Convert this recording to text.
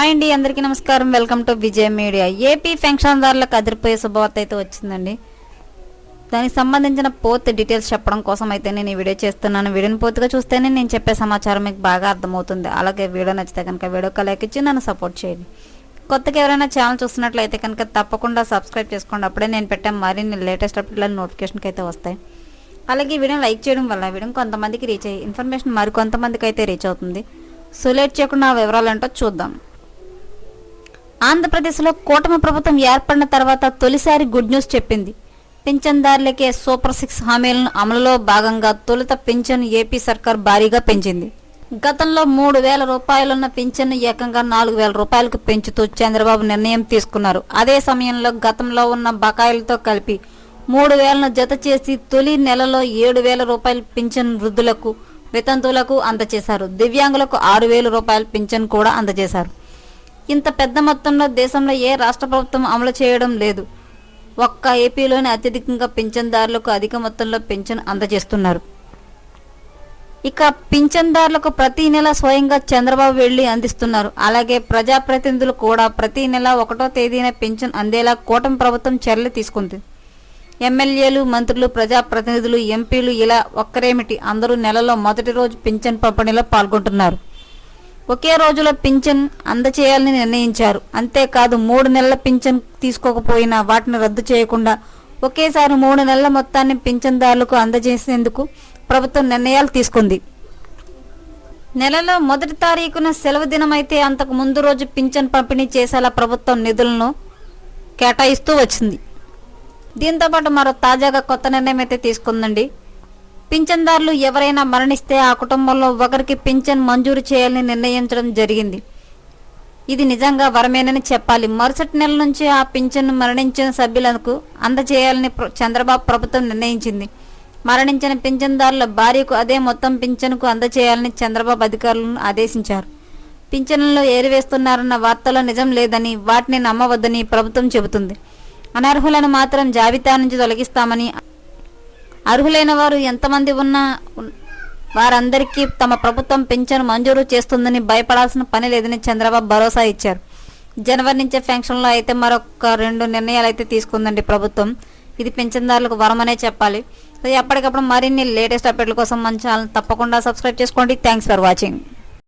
Hi అండి అందరికీ నమస్కారం. Welcome to Vijay media. AP పెన్షన్దారులకు అదిరిపోయే శుభవార్త అయితే వచ్చిందండి. దానికి సంబంధించిన పూర్తి డీటెయిల్స్ చెప్పడం కోసం అయితే నేను ఈ వీడియో చేస్తున్నాను. వీడియోని పూర్తిగా చూస్తేనే నేను చెప్పే సమాచారం మీకు బాగా అర్థమవుతుంది. అలాగే వీడియో నచ్చితే కనుక వీడియో లైక్ ఇచ్చి నన్ను సపోర్ట్ చేయండి. కొత్తగా ఎవరైనా ఛానల్ చూస్తున్నట్లయితే కనుక తప్పకుండా సబ్స్క్రైబ్ చేసుకోండి. అప్పుడే నేను పెట్టే మరిన్ని లేటెస్ట్ అప్డేట్ల నోటిఫికేషన్కి అయితే వస్తాయి. అలాగే ఈ వీడియోని లైక్ చేయడం వల్ల వీడియో కొంతమందికి రీచ్ అయ్యి ఇన్ఫర్మేషన్ మరి కొంతమందికి అయితే రీచ్ అవుతుంది. సో లేట్ చేయకుండా ఆ వివరాలు ఏంటో చూద్దాం. ఆంధ్రప్రదేశ్లో కూటమి ప్రభుత్వం ఏర్పడిన తర్వాత తొలిసారి గుడ్ న్యూస్ చెప్పింది. పింఛన్దారులకే సూపర్ సిక్స్ హామీలను అమలులో భాగంగా తొలుత పింఛన్ ఏపీ సర్కార్ భారీగా పెంచింది. గతంలో మూడు వేల రూపాయలున్న పింఛన్ ఏకంగా నాలుగు వేల రూపాయలకు పెంచుతూ చంద్రబాబు నిర్ణయం తీసుకున్నారు. అదే సమయంలో గతంలో ఉన్న బకాయిలతో కలిపి మూడు వేలను జత చేసి తొలి నెలలో ఏడు వేల రూపాయల పింఛన్ వృద్ధులకు వితంతువులకు అందజేశారు. దివ్యాంగులకు ఆరు వేల రూపాయల పింఛన్ కూడా అందజేశారు. ఇంత పెద్ద మొత్తంలో దేశంలో ఏ రాష్ట్ర ప్రభుత్వం అమలు చేయడం లేదు. ఒక్క ఏపీలోనే అత్యధికంగా పింఛన్దారులకు అధిక మొత్తంలో పింఛన్ అందజేస్తున్నారు. ఇక పింఛన్దారులకు ప్రతి నెల స్వయంగా చంద్రబాబు వెళ్ళి అందిస్తున్నారు. అలాగే ప్రజాప్రతినిధులు కూడా ప్రతి నెల ఒకటో తేదీన పింఛన్ అందేలా కూటమి ప్రభుత్వం చర్యలు తీసుకుంది. ఎమ్మెల్యేలు మంత్రులు ప్రజాప్రతినిధులు ఎంపీలు ఇలా ఒక్కరేమిటి అందరూ నెలలో మొదటి రోజు పింఛన్ పంపిణీలో పాల్గొంటున్నారు. ఒకే రోజులో పింఛన్ అందచేయాలని నిర్ణయించారు. అంతేకాదు మూడు నెలల పింఛన్ తీసుకోకపోయినా వాటిని రద్దు చేయకుండా ఒకేసారి మూడు నెలల మొత్తాన్ని పింఛన్దారులకు అందజేసేందుకు ప్రభుత్వం నిర్ణయాలు తీసుకుంది. నెలలో మొదటి తారీఖున సెలవు దినమైతే అంతకు ముందు రోజు పింఛన్ పంపిణీ చేసేలా ప్రభుత్వం నిధులను కేటాయిస్తూ వచ్చింది. దీంతో పాటు మరో తాజాగా కొత్త నిర్ణయం అయితే తీసుకుందండి. పింఛన్దారులు ఎవరైనా మరణిస్తే ఆ కుటుంబంలో ఒకరికి పింఛన్ మంజూరు చేయాలని నిర్ణయించడం జరిగింది. ఇది నిజంగా వరమేనని చెప్పాలి. మరుసటి నెల నుంచి ఆ పింఛన్ను మరణించిన సభ్యులకు అందజేయాలని చంద్రబాబు ప్రభుత్వం నిర్ణయించింది. మరణించిన పింఛన్దారుల భార్యకు అదే మొత్తం పింఛన్కు అందజేయాలని చంద్రబాబు అధికారులను ఆదేశించారు. పింఛన్లలో ఏరివేస్తున్నారన్న వార్తలో నిజం లేదని వాటిని నమ్మవద్దని ప్రభుత్వం చెబుతుంది. అనర్హులను మాత్రం జాబితా నుంచి తొలగిస్తామని అర్హులైన వారు ఎంతమంది ఉన్నా వారందరికీ తమ ప్రభుత్వం పింఛను మంజూరు చేస్తుందని భయపడాల్సిన పని లేదని చంద్రబాబు భరోసా ఇచ్చారు. జనవరి నుంచే పెన్షన్లో అయితే మరొక రెండు నిర్ణయాలు అయితే తీసుకుందండి ప్రభుత్వం. ఇది పింఛన్దారులకు వరమనే చెప్పాలి. ఎప్పటికప్పుడు మరిన్ని లేటెస్ట్ అప్డేట్ల కోసం మన ఛానల్ తప్పకుండా సబ్స్క్రైబ్ చేసుకోండి. Thanks for watching.